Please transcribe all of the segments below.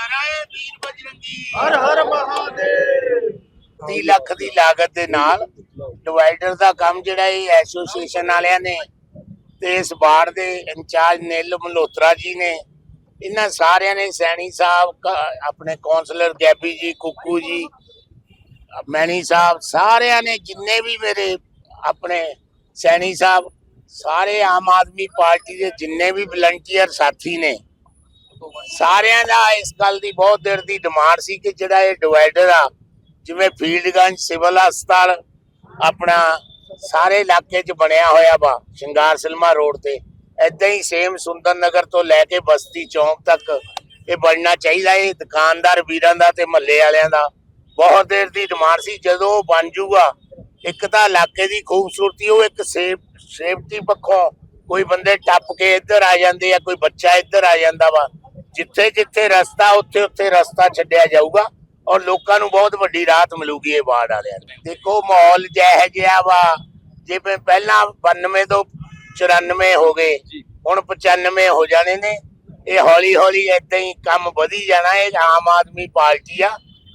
ਜੈਕਾਰਾ ਏ ਵੀਰ ਬਜਰੰਗੀ। ਹਰ ਹਰ ਮਹਾਦੇਵ। 30 ਲੱਖ ਦੀ ਲਾਗਤ ਦੇ ਨਾਲ ਡਿਵਾਈਡਰ ਦਾ ਕੰਮ ਜਿਹੜਾ ਇਹ ਐਸੋਸੀਏਸ਼ਨ ਵਾਲਿਆਂ ਨੇ ਤੇ ਇਸ ਵਾਰਡ ਦੇ ਇੰਚਾਰਜ ਨੀਲ ਮਲਹੋਤਰਾ ਜੀ ਨੇ ਇਹਨਾਂ ਸਾਰਿਆਂ ਨੇ ਸੈਣੀ ਸਾਹਿਬ ਆਪਣੇ ਕਾਉਂਸਲਰ ਗੈਬੀ ਜੀ ਕੁੱਕੂ ਜੀ ਮੈਣੀ ਸਾਹਿਬ ਸਾਰਿਆਂ ਨੇ ਜਿੰਨੇ ਵੀ ਮੇਰੇ ਆਪਣੇ ਸੈਣੀ ਸਾਹਿਬ ਸਾਰੇ ਆਮ ਆਦਮੀ ਪਾਰਟੀ ਦੇ ਜਿੰਨੇ ਵੀ ਵਲੰਟੀਅਰ ਸਾਥੀ ਨੇ ਸਾਰਿਆਂ ਦਾ ਇਸ ਗੱਲ ਦੀ ਬਹੁਤ ਦੇਰ ਦੀ ਡਿਮਾਂਡ ਸੀ ਕਿ ਜਿਹੜਾ ਇਹ ਡਿਵਾਈਡਰ ਆ, ਜਿਵੇਂ ਫੀਲਡਗੰਜ ਸਿਵਲ ਹਸਪਤਾਲ, ਆਪਣਾ ਸਾਰੇ ਇਲਾਕੇ 'ਚ ਬਣਿਆ ਹੋਇਆ ਵਾ, ਸ਼ਿੰਗਾਰ ਸਿਲਮਾ ਰੋਡ ਤੇ ਐਦਾਂ ਹੀ ਸੇਮ ਸੁੰਦਰ ਨਗਰ ਤੋਂ ਲੈ ਕੇ ਬਸਤੀ ਚੌਂਕ ਤੱਕ ਇਹ ਬਣਨਾ ਚਾਹੀਦਾ ਇਹ ਦੁਕਾਨਦਾਰ ਵੀਰਾਂ ਦਾ ਤੇ ਮਹੱਲੇ ਵਾਲਿਆਂ ਦਾ, ਬਹੁਤ ਦੇਰ ਦੀ ਡਿਮਾਂਡ ਸੀ, ਜਦੋਂ ਉਹ ਬਣ ਜੂਗਾ, ਇੱਕ ਤਾਂ ਇਲਾਕੇ ਦੀ ਖੂਬਸੂਰਤੀ, ਉਹ ਇੱਕ ਸੇਫ, ਸੇਫਟੀ ਪੱਖੋਂ ਕੋਈ ਬੰਦੇ ਟੱਪ ਕੇ ਇੱਧਰ ਆ ਜਾਂਦੇ ਆ, ਕੋਈ ਬੱਚਾ ਇੱਧਰ ਆ ਜਾਂਦਾ ਵਾ ਜਿੱਥੇ ਜਿੱਥੇ ਰਸਤਾ ਉੱਥੇ ਉੱਥੇ ਰਸਤਾ ਛੱਡਿਆ ਜਾਊਗਾ ਔਰ ਲੋਕਾਂ ਨੂੰ ਬਹੁਤ ਵੱਡੀ ਰਾਹਤ ਮਿਲੂਗੀ ਇਹ ਵਾਰਡ ਵਾਲਿਆਂ ਨੂੰ। ਦੇਖੋ ਮਾਹੌਲ ਜਿਹੋ ਜਿਹਾ ਵਾ ਜਿਵੇਂ ਪਹਿਲਾਂ 92 ਤੋਂ 94 ਹੋ ਗਏ ਹੁਣ 95 ਹੋ ਜਾਣੇ ਨੇ। ਇਹ ਹੌਲੀ ਹੌਲੀ ਏਦਾਂ ਹੀ ਕੰਮ ਵਧੀ ਜਾਣਾ ਇਹ ਆਮ ਆਦਮੀ ਪਾਰਟੀ ਆ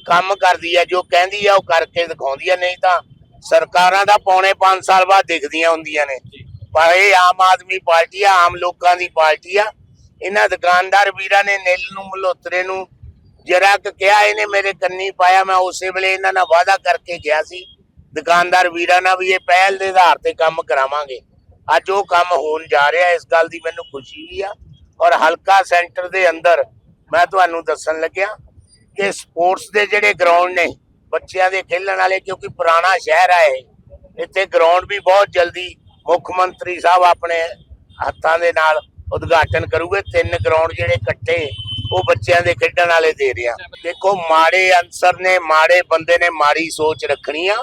ਕੰਮ ਕਰਦੀ ਆ ਜੋ ਕਹਿੰਦੀ ਆ ਉਹ ਕਰਕੇ ਦਿਖਾਉਂਦੀ ਆ ਨਹੀਂ ਤਾਂ ਸਰਕਾਰਾਂ ਦਾ ਪੌਣੇ 5 ਸਾਲ ਬਾਅਦ ਦਿਖਦੀਆਂ ਹੁੰਦੀਆਂ ਨੇ। ਪਰ ਇਹ ਆਮ ਆਦਮੀ ਪਾਰਟੀ ਆ ਆਮ ਲੋਕਾਂ ਦੀ ਪਾਰਟੀ ਆ ਇਹਨਾਂ ਦੁਕਾਨਦਾਰ ਵੀਰਾਂ ਨੇ ਨਿੱਲ ਨੂੰ, ਮਲਹੋਤਰੇ ਨੂੰ ਜਰਾ ਕੁ ਕਿਹਾ, ਇਹਨੇ ਮੇਰੇ ਕੰਨੀ ਪਾਇਆ, ਮੈਂ ਉਸੇ ਵੇਲੇ ਇਹਨਾਂ ਨਾਲ ਵਾਅਦਾ ਕਰਕੇ ਗਿਆ ਸੀ। ਦੁਕਾਨਦਾਰ ਵੀਰਾਂ ਨਾਲ ਵੀ ਇਹ ਪਹਿਲ ਦੇ ਆਧਾਰ ਤੇ ਕੰਮ ਕਰਾਵਾਂਗੇ। ਅੱਜ ਉਹ ਕੰਮ ਹੋਣ ਜਾ ਰਿਹਾ, ਇਸ ਗੱਲ ਦੀ ਮੈਨੂੰ ਖੁਸ਼ੀ ਵੀ ਆ। ਔਰ ਹਲਕਾ ਸੈਂਟਰ ਦੇ ਅੰਦਰ ਮੈਂ ਤੁਹਾਨੂੰ ਦੱਸਣ ਲੱਗਿਆ ਕਿ ਸਪੋਰਟਸ ਦੇ ਜਿਹੜੇ ਗਰਾਊਂਡ ਨੇ, ਬੱਚਿਆਂ ਦੇ ਖੇਲਣ ਵਾਲੇ, ਕਿਉਂਕਿ ਪੁਰਾਣਾ ਸ਼ਹਿਰ ਆ ਇਹ, ਇੱਥੇ ਗਰਾਊਂਡ ਵੀ ਬਹੁਤ ਜਲਦੀ ਮੁੱਖ ਮੰਤਰੀ ਸਾਹਿਬ ਆਪਣੇ ਹੱਥਾਂ ਦੇ ਨਾਲ ਉਦਘਾਟਨ ਕਰੂਗੇ। ਤਿੰਨ ਗਰਾਊਂਡ ਜਿਹੜੇ ਇਕੱਠੇ, ਉਹ ਬੱਚਿਆਂ ਦੇ ਖੇਡਣ ਵਾਲੇ ਦੇ ਰਿਹਾ ਦੇਖੋ, ਮਾੜੇ ਅਨਸਰ ਨੇ, ਮਾੜੇ ਬੰਦੇ ਨੇ ਮਾੜੀ ਸੋਚ ਰੱਖਣੀ ਆ।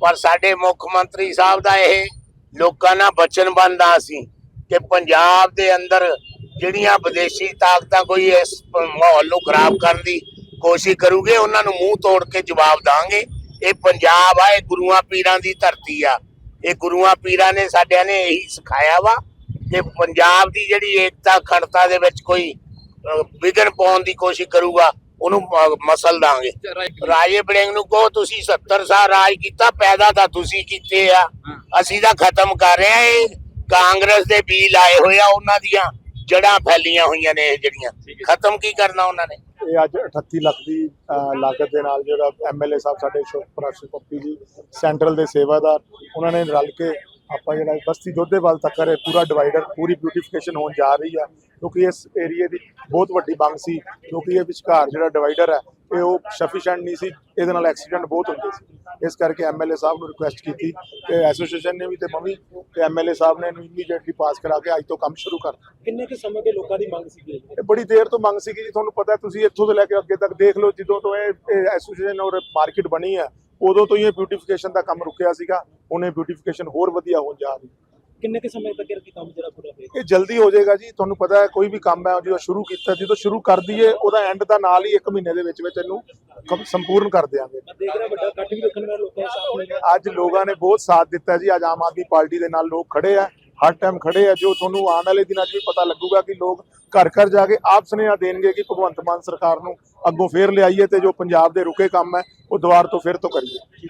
ਪਰ ਸਾਡੇ ਮੁੱਖ ਮੰਤਰੀ ਸਾਹਿਬ ਦਾ ਇਹ, ਲੋਕਾਂ ਨਾਲ ਬਚਨਬੰਦ ਆ ਸੀ ਕਿ ਪੰਜਾਬ ਦੇ ਅੰਦਰ ਜਿਹੜੀਆਂ ਵਿਦੇਸ਼ੀ ਤਾਕਤਾਂ ਕੋਈ ਇਸ ਮਾਹੌਲ ਨੂੰ ਖਰਾਬ ਕਰਨ ਦੀ ਕੋਸ਼ਿਸ਼ ਕਰੂਗੇ, ਉਹਨਾਂ ਨੂੰ ਮੂੰਹ ਤੋੜ ਕੇ ਜਵਾਬ ਦਾਂਗੇ ਇਹ ਪੰਜਾਬ ਆ, ਇਹ ਗੁਰੂਆਂ ਪੀਰਾਂ ਦੀ ਧਰਤੀ ਆ। ਇਹ ਗੁਰੂਆਂ ਪੀਰਾਂ ਨੇ ਸਾਡਿਆਂ ਨੇ ਇਹੀ ਸਿਖਾਇਆ ਵਾ ਕਿ ਪੰਜਾਬ ਦੀ ਜਿਹੜੀ ਏਕਤਾ ਖੰਡਤਾ ਦੇ ਵਿੱਚ ਕੋਈ ਵਿਘਨ ਪਾਉਣ ਦੀ ਕੋਸ਼ਿਸ਼ ਕਰੂਗਾ ਉਹਨੂੰ ਮਸਲ ਦਾਂਗੇ। ਰਾਜੇ ਬੜਿੰਗ ਨੂੰ ਕਹੋ ਤੁਸੀਂ 70 ਸਾਲ ਰਾਜ ਕੀਤਾ ਪੈਦਾ ਤਾਂ ਤੁਸੀਂ ਕੀਤੇ ਆ। ਅਸੀਂ ਤਾਂ ਖਤਮ ਕਰ ਰਹੇ ਆ ਇਹ। ਕਾਂਗਰਸ ਦੇ ਬੀ ਲਾਏ ਹੋਏ ਆ ਉਹਨਾਂ ਦੀਆਂ ਜੜਾਂ ਫੈਲੀਆਂ ਹੋਈਆਂ ਨੇ ਇਹ ਜਿਹੜੀਆਂ। ਖਤਮ ਕੀ ਕਰਨਾ ਉਹਨਾਂ ਨੇ? ਇਹ ਅੱਜ 38 ਲੱਖ ਦੀ ਲਾਗਤ ਦੇ ਨਾਲ ਜਿਹੜਾ ਐਮਐਲਏ ਸਾਹਿਬ ਸਾਡੇ ਸ਼ੋਕਪ੍ਰਾਸ਼ੀ ਪੱਪੀ ਜੀ ਸੈਂਟਰਲ ਦੇ ਸੇਵਾਦਾਰ ਉਹਨਾਂ ਨੇ ਰਲ ਕੇ ਆਪਾਂ ਜਿਹੜਾ ਬਸਤੀ ਜੋਧੇਵਾਲ ਤੱਕ ਇਹ ਪੂਰਾ ਡਿਵਾਈਡਰ ਪੂਰੀ ਬਿਊਟੀਫਿਕੇਸ਼ਨ ਹੋਣ ਜਾ ਰਹੀ ਆ ਕਿਉਂਕਿ ਇਸ ਏਰੀਏ ਦੀ ਬਹੁਤ ਵੱਡੀ ਮੰਗ ਸੀ ਕਿਉਂਕਿ ਇਹ ਵਿਚਕਾਰ ਜਿਹੜਾ ਡਿਵਾਈਡਰ ਹੈ ਇਹ ਉਹ ਸਫੀਸ਼ੀਐਂਟ ਨਹੀਂ ਸੀ ਇਹਦੇ ਨਾਲ ਐਕਸੀਡੈਂਟ ਬਹੁਤ ਹੁੰਦੇ ਸੀ। ਇਸ ਕਰਕੇ ਐਮਐਲਏ ਸਾਹਿਬ ਨੂੰ ਰਿਕੁਐਸਟ ਕੀਤੀ ਤੇ ਐਸੋਸੀਏਸ਼ਨ ਨੇ ਵੀ ਤੇ ਮਵੀ ਤੇ ਐਮਐਲਏ ਸਾਹਿਬ ਨੇ ਇਹਨੂੰ ਇਮੀਡੀਏਟਲੀ ਪਾਸ ਕਰਾ ਕੇ ਅੱਜ ਤੋਂ ਕੰਮ ਸ਼ੁਰੂ ਕਰ ਕਿੰਨੇ ਕੁ ਸਮੇਂ ਦੇ ਲੋਕਾਂ ਦੀ ਮੰਗ ਸੀਗੀ ਇਹ ਬੜੀ ਦੇਰ ਤੋਂ ਮੰਗ ਸੀਗੀ ਜੀ ਤੁਹਾਨੂੰ ਪਤਾ ਹੈ, ਤੁਸੀਂ ਇੱਥੋਂ ਤੋਂ ਲੈ ਕੇ ਅੱਗੇ ਤੱਕ ਦੇਖ ਲਓ ਜਦੋਂ ਤੋਂ ਇਹ ਐਸੋਸੀਏਸ਼ਨ ਔਰ ਮਾਰਕੀਟ ਬਣੀ ਹੈ ਉਦੋਂ ਤੋਂ ਹੀ ਇਹ ਬਿਊਟੀਫਿਕੇਸ਼ਨ ਦਾ ਕੰਮ ਰੁਕਿਆ ਸੀਗਾ ਉਹਨੇ ਬਿਊਟੀਫਿਕੇਸ਼ਨ ਹੋਰ ਵਧੀਆ ਹੋਣ ਜਾ ਰਹੀ ਕਿੰਨੇ ਕੁ ਸਮੇਂ ਤੱਕ ਇਹ ਕੰਮ ਜਿਹੜਾ ਪੂਰਾ ਹੋਏਗਾ? ਇਹ ਜਲਦੀ ਹੋ ਜਾਏਗਾ ਜੀ ਤੁਹਾਨੂੰ ਪਤਾ ਹੈ ਕੋਈ ਵੀ ਕੰਮ ਹੈ ਜਦੋਂ ਸ਼ੁਰੂ ਕੀਤਾ ਜਦੋਂ ਸ਼ੁਰੂ ਕਰ ਦਈਏ ਉਹਦਾ ਐਂਡ ਦਾ ਨਾਲ ਹੀ 1 ਮਹੀਨੇ ਦੇ ਵਿੱਚ ਵਿੱਚ ਇਹਨੂੰ ਸੰਪੂਰਨ ਕਰ ਦਿਆਂਗੇ। ਮੈਂ ਦੇਖ ਰਿਹਾ ਵੱਡਾ ਇਕੱਠ ਵੀ ਰੱਖਣ ਵਾਲੇ ਲੋਕਾਂ ਦੇ ਨੇ। ਅੱਜ ਲੋਕਾਂ ਨੇ ਬਹੁਤ ਸਾਥ ਦਿੱਤਾ ਜੀ ਅੱਜ ਆਮ ਆਦਮੀ ਪਾਰਟੀ ਦੇ ਨਾਲ ਲੋਕ ਖੜੇ ਆ। ਹਰ ਟਾਈਮ ਖੜੇ ਆ, ਜੋ ਤੁਹਾਨੂੰ ਆਉਣ ਵਾਲੇ ਦਿਨਾਂ 'ਚ ਵੀ ਪਤਾ ਲੱਗੂਗਾ ਕਿ ਲੋਕ ਘਰ ਘਰ ਜਾ ਕੇ ਆਪ ਸੁਨੇਹਾ ਦੇਣਗੇ ਕਿ ਭਗਵੰਤ ਮਾਨ ਸਰਕਾਰ ਨੂੰ ਅੱਗੋਂ ਫੇਰ ਲਿਆਈਏ ਤੇ ਜੋ ਪੰਜਾਬ ਦੇ ਰੁਕੇ ਕੰਮ ਹੈ, ਉਹ ਦੁਬਾਰ ਤੋਂ ਫਿਰ ਤੋਂ ਕਰੀਏ।